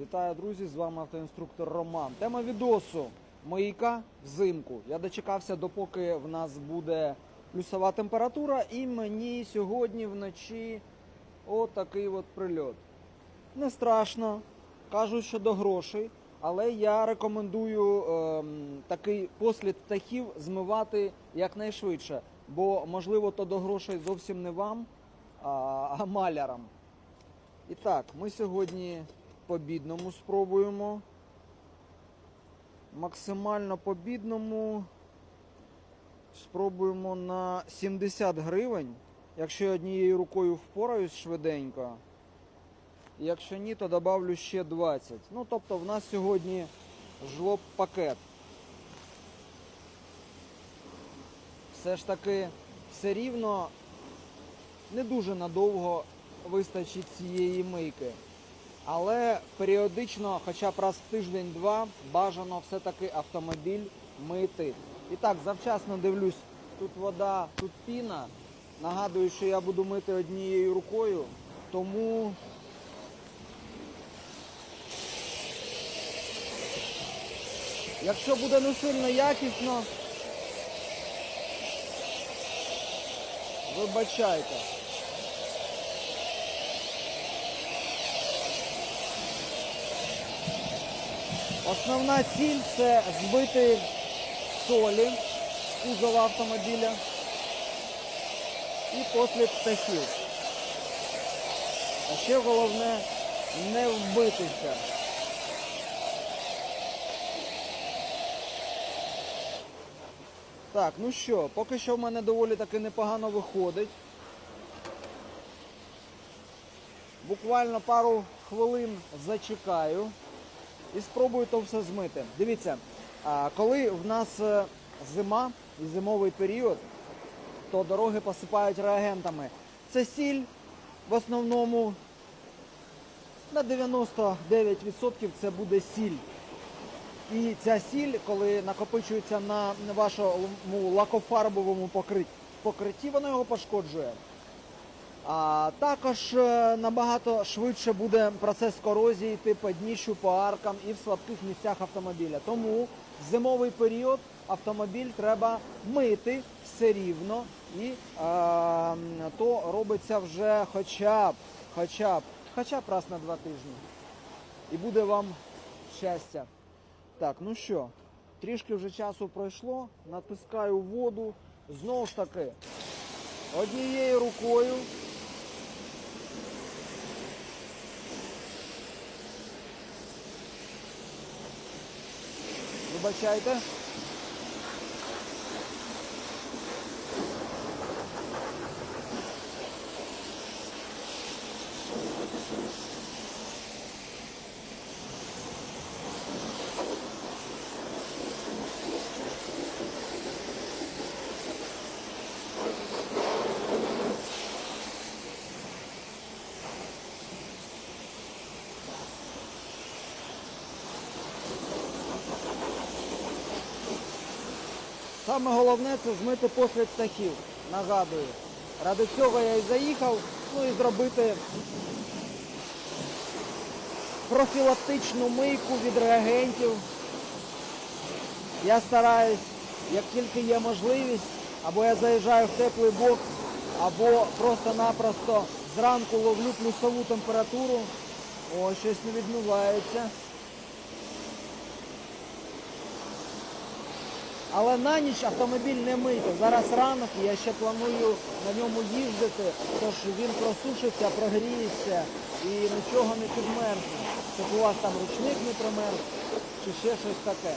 Вітаю, друзі! З вами автоінструктор Роман. Тема відосу мийка взимку. Я дочекався, допоки в нас буде плюсова температура, і мені сьогодні вночі отакий от прильот. Не страшно, кажуть, що до грошей, але я рекомендую ем, такий послід птахів змивати якнайшвидше, бо можливо то до грошей зовсім не вам, а, а малярам. І так, ми сьогодні по бідному спробуємо. Максимально по бідному спробуємо на 70 гривень. Якщо я однією рукою впораюсь швиденько. Якщо ні, то добавлю ще 20. Ну, тобто в нас сьогодні жлоб пакет. Все ж таки, все рівно не дуже надовго вистачить цієї мийки. Але періодично, хоча б раз в тиждень-два, бажано все-таки автомобіль мити. І так, завчасно дивлюсь, тут вода, тут піна. Нагадую, що я буду мити однією рукою, тому якщо буде не сильно якісно, вибачайте. Основна ціль це збити солі кузова автомобіля і послід птахів. А ще головне не вбитися. Так, ну що, поки що в мене доволі таки непогано виходить. Буквально пару хвилин зачекаю і спробую то все змити. Дивіться, коли в нас е, зима і зимовий період, то дороги посипають реагентами. Це сіль в основному на 99% це буде сіль. І ця сіль, коли накопичується на вашому лакофарбовому покрит- покритті, вона його пошкоджує. А також е, набагато швидше буде процес корозії йти по дніщу, по аркам і в слабких місцях автомобіля. Тому в зимовий період автомобіль треба мити все рівно, і е, то робиться вже хоча б, хоча б, хоча б раз на два тижні. І буде вам щастя. Так, ну що, трішки вже часу пройшло, натискаю воду, знову ж таки, однією рукою. Вибачайте. Саме головне це змити послід птахів, нагадую. Ради цього я і заїхав, ну і зробити профілактичну мийку від реагентів. Я стараюсь, як тільки є можливість, або я заїжджаю в теплий бокс, або просто-напросто зранку ловлю плюсову температуру. О, щось не відмивається. Але на ніч автомобіль не мийте. Зараз ранок, я ще планую на ньому їздити, тож він просушиться, прогріється і нічого не підмерзне. Щоб у вас там ручник не примерз чи ще щось таке.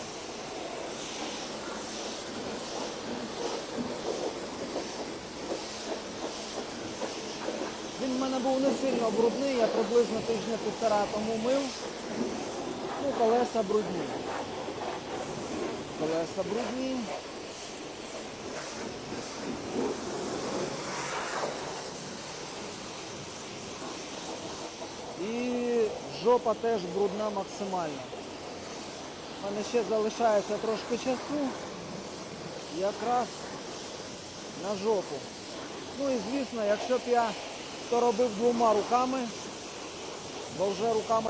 Він в мене був не сильно брудний, я приблизно тижня півтора тому мив. Ну, колеса брудні. Колеса брудні. І жопа теж брудна максимально. У мене ще залишається трошки часу. Якраз на жопу. Ну і звісно, якщо б я то робив двома руками, бо вже руками